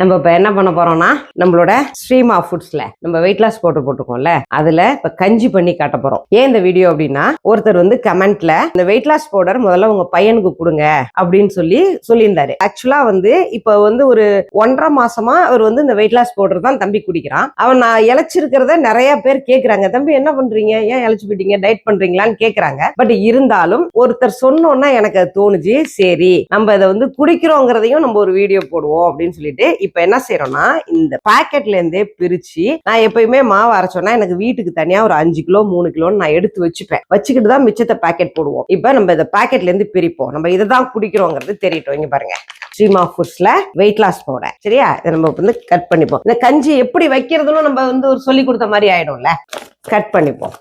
நம்ம இப்போ என்ன பண்ண போறோம்னா நம்மளோட ஸ்ட்ரீமா ஃபுட்ஸ்ல நம்ம வெயிட் லாஸ் போட்டு போட்டுக்கோம்ல அதுல இப்போ கஞ்சி பண்ணி காட்ட போறோம். ஏன் இந்த வீடியோ அப்படின்னா ஒருத்தர் வந்து கமெண்ட்ல இந்த வெயிட் லாஸ் பவுடர் முதல்ல உங்க பையனுக்கு கொடுங்க அப்படின்னு சொல்லி சொல்லியிருந்தாரு. ஆக்சுவலா வந்து இப்போ வந்து ஒரு ஒன்றரை மாசமா அவர் வந்து இந்த வெயிட் லாஸ் பவுடர் தான் தம்பி குடிக்கிறான். அவன் நான் இழைச்சிருக்கிறத நிறைய பேர் கேக்குறாங்க. தம்பி என்ன பண்றீங்க? ஏன் இழைச்சு போயிட்டீங்க? டயட் பண்றீங்களான்னு கேக்குறாங்க. பட் இருந்தாலும் ஒருத்தர் சொன்னோன்னா எனக்கு அது தோணுச்சு. சரி நம்ம இதை வந்து குடிக்கிறோங்கிறதையும் நம்ம ஒரு வீடியோ போடுவோம் அப்படின்னு சொல்லிட்டு இப்ப என்ன செய்யறோம்னா இந்த பாக்கெட்ல இருந்தே பிரிச்சு நான் எப்பயுமே மாவு அரைச்சோன்னா எனக்கு வீட்டுக்கு தனியா ஒரு அஞ்சு கிலோ மூணு கிலோன்னு நான் எடுத்து வச்சுப்பேன். வச்சுக்கிட்டு தான் மிச்சத்தை பாக்கெட் போடுவோம். இப்ப நம்ம இந்த பாக்கெட்ல இருந்து பிரிப்போம். நம்ம இதை தான் குடிக்கிறோங்கிறது தெரியட்டும். இங்க பாருங்க. ஸ்ரீமா ஃபுட்ஸ்ல வெயிட் லாஸ் போட. சரியா? இதை நம்ம வந்து கட் பண்ணிப்போம். இந்த கஞ்சி எப்படி வைக்கிறதுன்னு நம்ம வந்து ஒரு சொல்லி கொடுத்த மாதிரி ஆயிடும்ல. கட் பண்ணிப்போம்.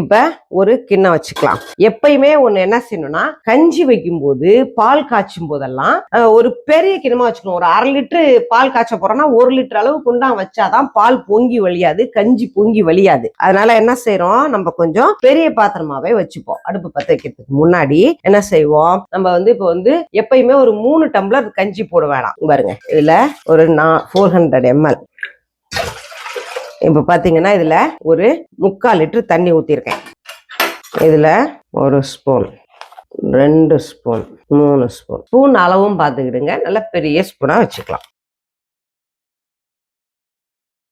இப்ப ஒரு கிண்ணம் வச்சுக்கலாம். எப்பயுமே ஒண்ணு என்ன செய்யணும்னா கஞ்சி வைக்கும்போது பால் காய்ச்சும் போதெல்லாம் ஒரு பெரிய கிண்ணமா வச்சுக்கணும். ஒரு அரை லிட்டரு பால் காய்ச்ச போறோம்னா ஒரு லிட்டர் அளவு குண்டா வச்சாதான் பால் பொங்கி வழியாது கஞ்சி பொங்கி வழியாது. அதனால என்ன செய்யறோம் நம்ம கொஞ்சம் பெரிய பாத்திரமாவே வச்சுப்போம். அடுப்பு பத்த வைக்கிறதுக்கு முன்னாடி என்ன செய்வோம்? நம்ம வந்து இப்போ வந்து எப்பயுமே ஒரு மூணு டம்ளர் கஞ்சி போட வேணாம். பாருங்க. இதுல ஒரு ஃபோர் ஹண்ட்ரட் எம்எல் இப்போ பார்த்தீங்கன்னா இதில் ஒரு முக்கால் லிட்டர் தண்ணி ஊற்றிருக்கேன் இதில் ஒரு ஸ்பூன் ரெண்டு ஸ்பூன் மூணு ஸ்பூன் ஸ்பூன் அளவும் பார்த்துக்கிடுங்க நல்ல பெரிய ஸ்பூனாக வச்சுக்கலாம்.